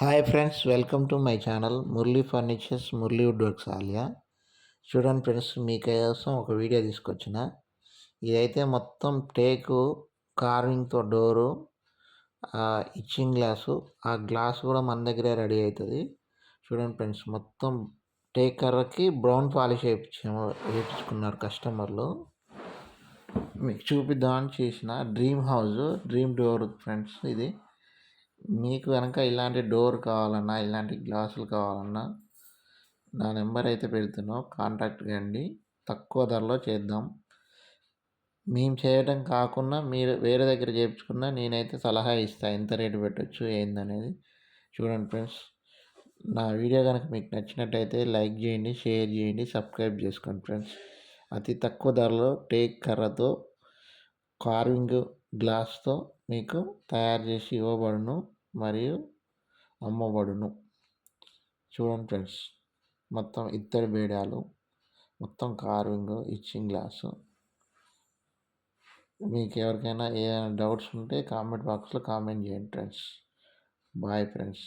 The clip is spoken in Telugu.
Hi friends welcome to my channel Murali furnitures Murali wood works Alia చూడండి ఫ్రెండ్స్ మీకోసం ఒక వీడియో తీసుకొచ్చిన. ఇదైతే మొత్తం టేకు కార్వింగ్తో డోరు ఇచ్చింగ్ గ్లాసు ఆ గ్లాస్ కూడా మన దగ్గరే రెడీ అవుతుంది. చూడండి ఫ్రెండ్స్ మొత్తం టేక్ కర్రకి బ్రౌన్ పాలిష్ వేయించాము వేయించుకున్నారు కస్టమర్లు మీకు చూపిద్దామని చేసిన dream house dream door friends ఇది. మీకు కనుక ఇలాంటి డోర్ కావాలన్నా ఇలాంటి గ్లాసులు కావాలన్నా నా నెంబర్ అయితే పెడుతున్నాం కాంటాక్ట్ కండి తక్కువ ధరలో చేద్దాం. మేము చేయడం కాకుండా మీరు వేరే దగ్గర చేయించుకున్నా నేనైతే సలహా ఇస్తాను ఎంత రేటు పెట్టచ్చు ఏందనేది. చూడండి ఫ్రెండ్స్ నా వీడియో కనుక మీకు నచ్చినట్టయితే లైక్ చేయండి షేర్ చేయండి సబ్స్క్రైబ్ చేసుకోండి ఫ్రెండ్స్. అతి తక్కువ ధరలో టేక్ కర్రతో కార్వింగ్ గ్లాస్తో మీకు తయారు చేసి ఇవ్వబడును మరియు అమ్మబడును. చూడండి ఫ్రెండ్స్ మొత్తం ఇత్తడి బేడాలు మొత్తం కార్వింగ్ ఇచ్చింగ్ గ్లాసు. మీకు ఎవరికైనా ఏదైనా డౌట్స్ ఉంటే కామెంట్ బాక్స్లో కామెంట్ చేయండి ఫ్రెండ్స్. Bye friends.